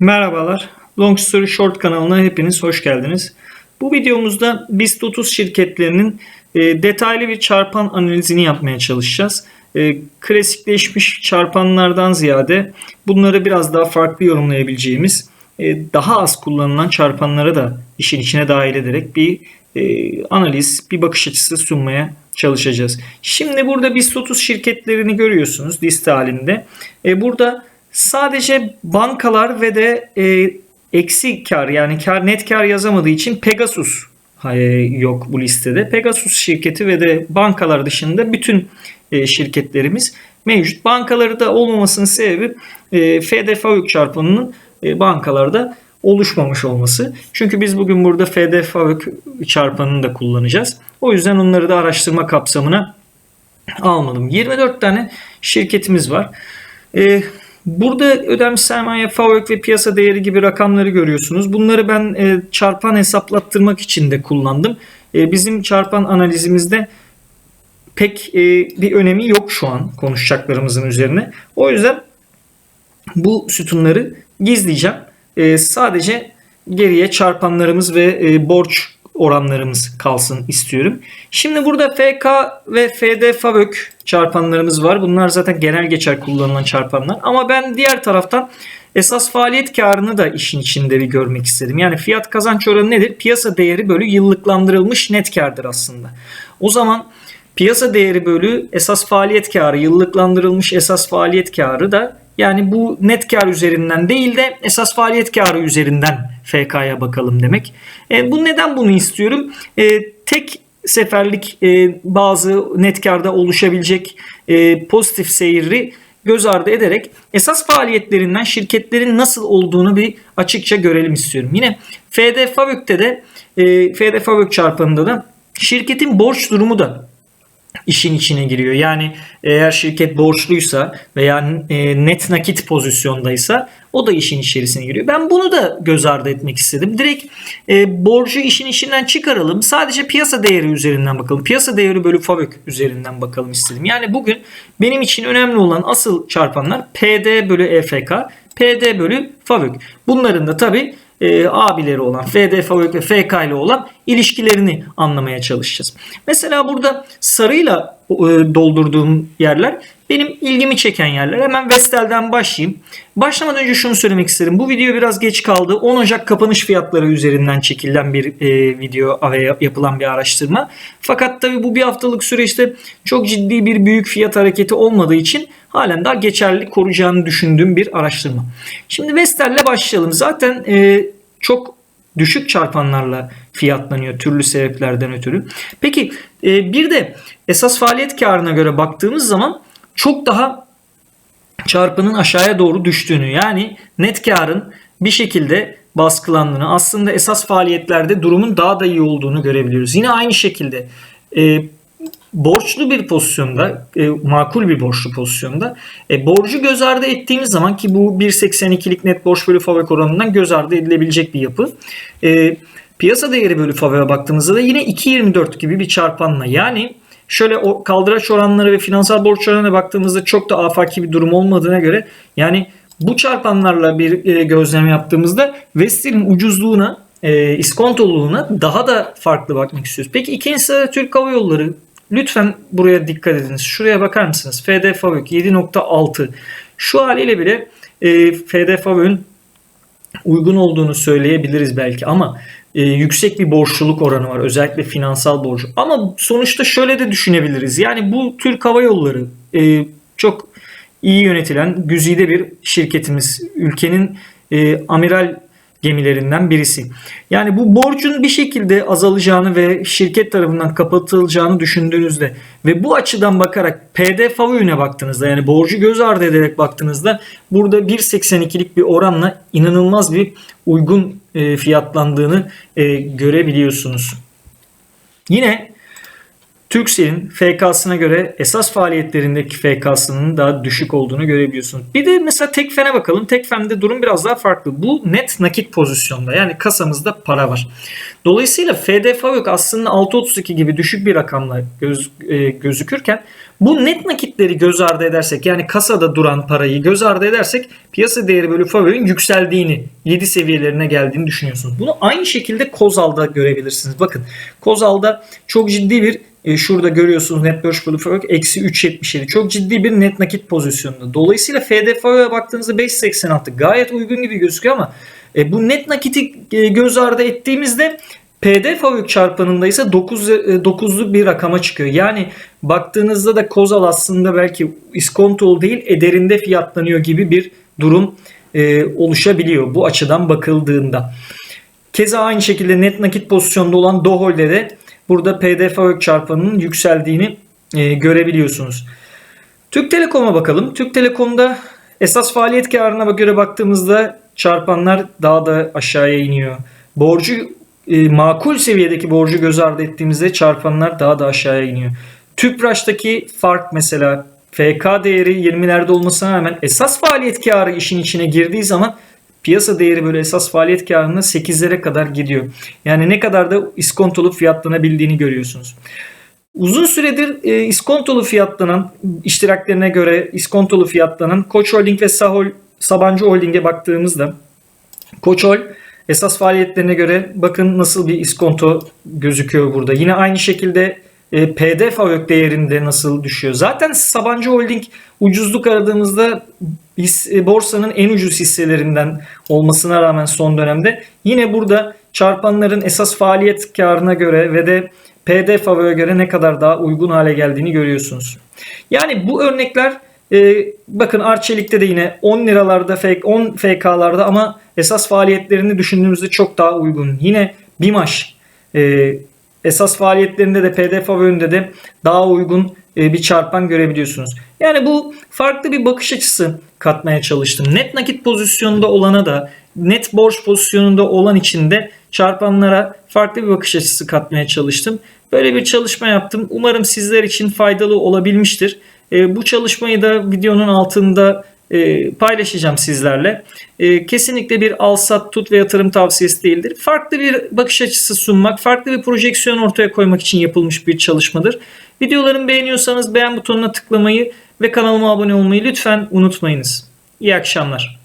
Merhabalar. Long Story Short kanalına hepiniz hoş geldiniz. Bu videomuzda BIST 30 şirketlerinin e, detaylı bir çarpan analizini yapmaya çalışacağız. E, klasikleşmiş çarpanlardan ziyade bunları biraz daha farklı yorumlayabileceğimiz, e, daha az kullanılan çarpanlara da işin içine dahil ederek bir analiz, bir bakış açısı sunmaya çalışacağız. Şimdi burada BIST 30 şirketlerini görüyorsunuz liste halinde. Burada sadece bankalar ve de e, eksi kar yani kar net kar yazamadığı için Pegasus e, yok bu listede. Pegasus şirketi ve de bankalar dışında bütün e, şirketlerimiz mevcut. Bankaları da olmamasının sebebi e, FD FAVÖK çarpanının e, bankalarda oluşmamış olması. Çünkü biz bugün burada FD FAVÖK çarpanını da kullanacağız. O yüzden onları da araştırma kapsamına almadım. 24 tane şirketimiz var. Ee, burada ödenmiş sermaye, FAVÖK ve piyasa değeri gibi rakamları görüyorsunuz. Bunları ben e, çarpan hesaplattırmak için de kullandım. E, bizim çarpan analizimizde pek e, bir önemi yok şu an konuşacaklarımızın üzerine. O yüzden bu sütunları gizleyeceğim. E, sadece geriye çarpanlarımız ve e, borç oranlarımız kalsın istiyorum. Şimdi burada FK ve FD FAVÖK çarpanlarımız var. Bunlar zaten genel geçer kullanılan çarpanlar. Ama ben diğer taraftan esas faaliyet karını da işin içinde bir görmek istedim. Yani fiyat kazanç oranı nedir? Piyasa değeri bölü yıllıklandırılmış net kardır aslında. O zaman piyasa değeri bölü esas faaliyet karı, yıllıklandırılmış esas faaliyet karı da yani bu net kar üzerinden değil de esas faaliyet karı üzerinden FK'ya bakalım demek. E, bu neden bunu istiyorum? E, tek seferlik e, bazı net karda oluşabilecek e, pozitif seyri göz ardı ederek esas faaliyetlerinden şirketlerin nasıl olduğunu bir açıkça görelim istiyorum. Yine FD Favök'te de e, FD Favök çarpanında da şirketin borç durumu da işin içine giriyor. Yani eğer şirket borçluysa veya e, net nakit pozisyondaysa o da işin içerisine giriyor. Ben bunu da göz ardı etmek istedim. Direkt e, borcu işin içinden çıkaralım. Sadece piyasa değeri üzerinden bakalım. Piyasa değeri bölü FAVÖK üzerinden bakalım istedim. Yani bugün benim için önemli olan asıl çarpanlar PD bölü EFK, PD bölü FAVÖK. Bunların da tabi e, abileri olan FD, FAVÖK ve FK ile olan ilişkilerini anlamaya çalışacağız. Mesela burada sarıyla doldurduğum yerler benim ilgimi çeken yerler. Hemen Vestel'den başlayayım. Başlamadan önce şunu söylemek isterim. Bu video biraz geç kaldı. 10 Ocak kapanış fiyatları üzerinden çekilen bir e, video ve yapılan bir araştırma. Fakat tabi bu bir haftalık süreçte çok ciddi bir büyük fiyat hareketi olmadığı için halen daha geçerli koruyacağını düşündüğüm bir araştırma. Şimdi Vestel'le başlayalım. Zaten e, çok düşük çarpanlarla fiyatlanıyor türlü sebeplerden ötürü. Peki e, bir de esas faaliyet karına göre baktığımız zaman çok daha çarpının aşağıya doğru düştüğünü yani net karın bir şekilde baskılandığını aslında esas faaliyetlerde durumun daha da iyi olduğunu görebiliyoruz. Yine aynı şekilde e, borçlu bir pozisyonda, e, makul bir borçlu pozisyonda e, borcu göz ardı ettiğimiz zaman ki bu 1.82'lik net borç bölü fabrik oranından göz ardı edilebilecek bir yapı. E, piyasa değeri bölü fabrikaya baktığımızda da yine 2.24 gibi bir çarpanla yani şöyle o kaldıraç oranları ve finansal borç oranına baktığımızda çok da afaki bir durum olmadığına göre yani bu çarpanlarla bir e, gözlem yaptığımızda Vestel'in ucuzluğuna, e, iskontoluluğuna daha da farklı bakmak istiyoruz. Peki ikinci sırada Türk Hava Yolları. Lütfen buraya dikkat ediniz. Şuraya bakar mısınız? FD Favök 7.6. Şu haliyle bile e, FD Favök'ün uygun olduğunu söyleyebiliriz belki ama e, yüksek bir borçluluk oranı var. Özellikle finansal borç. Ama sonuçta şöyle de düşünebiliriz. Yani bu Türk Hava Yolları e, çok iyi yönetilen güzide bir şirketimiz. Ülkenin e, amiral gemilerinden birisi. Yani bu borcun bir şekilde azalacağını ve şirket tarafından kapatılacağını düşündüğünüzde ve bu açıdan bakarak PD favöne baktığınızda yani borcu göz ardı ederek baktığınızda burada 1.82'lik bir oranla inanılmaz bir uygun fiyatlandığını görebiliyorsunuz. Yine Turkcell'in FK'sına göre esas faaliyetlerindeki FK'sının daha düşük olduğunu görebiliyorsunuz. Bir de mesela Tekfen'e bakalım. Tekfen'de durum biraz daha farklı. Bu net nakit pozisyonda. Yani kasamızda para var. Dolayısıyla FDF yok aslında 6.32 gibi düşük bir rakamla göz, e, gözükürken bu net nakitleri göz ardı edersek yani kasada duran parayı göz ardı edersek piyasa değeri bölü favorinin yükseldiğini 7 seviyelerine geldiğini düşünüyorsunuz. Bunu aynı şekilde Kozal'da görebilirsiniz. Bakın Kozal'da çok ciddi bir e, şurada görüyorsunuz net bölü bölü favori eksi 3.77 çok ciddi bir net nakit pozisyonunda. Dolayısıyla FDF'ye baktığınızda 5.86 gayet uygun gibi gözüküyor ama e, bu net nakiti e, göz ardı ettiğimizde PD favök çarpanında ise 9, 9'lu bir rakama çıkıyor. Yani baktığınızda da Kozal aslında belki iskontol değil ederinde fiyatlanıyor gibi bir durum e, oluşabiliyor bu açıdan bakıldığında. Keza aynı şekilde net nakit pozisyonda olan Dohol'de de burada PD favök çarpanının yükseldiğini e, görebiliyorsunuz. Türk Telekom'a bakalım. Türk Telekom'da esas faaliyet karına göre baktığımızda çarpanlar daha da aşağıya iniyor. Borcu e, makul seviyedeki borcu göz ardı ettiğimizde çarpanlar daha da aşağıya iniyor. Tüpraş'taki fark mesela FK değeri 20'lerde olmasına rağmen esas faaliyet karı işin içine girdiği zaman piyasa değeri böyle esas faaliyet karına 8'lere kadar gidiyor. Yani ne kadar da iskontolu fiyatlanabildiğini görüyorsunuz. Uzun süredir e, iskontolu fiyatlanan iştiraklerine göre iskontolu fiyatlanan Koç Holding ve Sahol, Sabancı Holding'e baktığımızda Koçol esas faaliyetlerine göre bakın nasıl bir iskonto gözüküyor burada. Yine aynı şekilde e, PD değerinde nasıl düşüyor. Zaten Sabancı Holding ucuzluk aradığımızda e, borsanın en ucuz hisselerinden olmasına rağmen son dönemde yine burada çarpanların esas faaliyet karına göre ve de PD FAVÖK'e göre ne kadar daha uygun hale geldiğini görüyorsunuz. Yani bu örnekler e, bakın Arçelik'te de yine 10 liralarda fake 10 FK'larda ama esas faaliyetlerini düşündüğümüzde çok daha uygun. Yine BİMAŞ e, esas faaliyetlerinde de PDF yönünde de daha uygun bir çarpan görebiliyorsunuz. Yani bu farklı bir bakış açısı katmaya çalıştım. Net nakit pozisyonunda olana da net borç pozisyonunda olan için de çarpanlara farklı bir bakış açısı katmaya çalıştım. Böyle bir çalışma yaptım. Umarım sizler için faydalı olabilmiştir. E, bu çalışmayı da videonun altında e, paylaşacağım sizlerle. E, kesinlikle bir al sat tut ve yatırım tavsiyesi değildir. Farklı bir bakış açısı sunmak, farklı bir projeksiyon ortaya koymak için yapılmış bir çalışmadır. Videolarımı beğeniyorsanız beğen butonuna tıklamayı ve kanalıma abone olmayı lütfen unutmayınız. İyi akşamlar.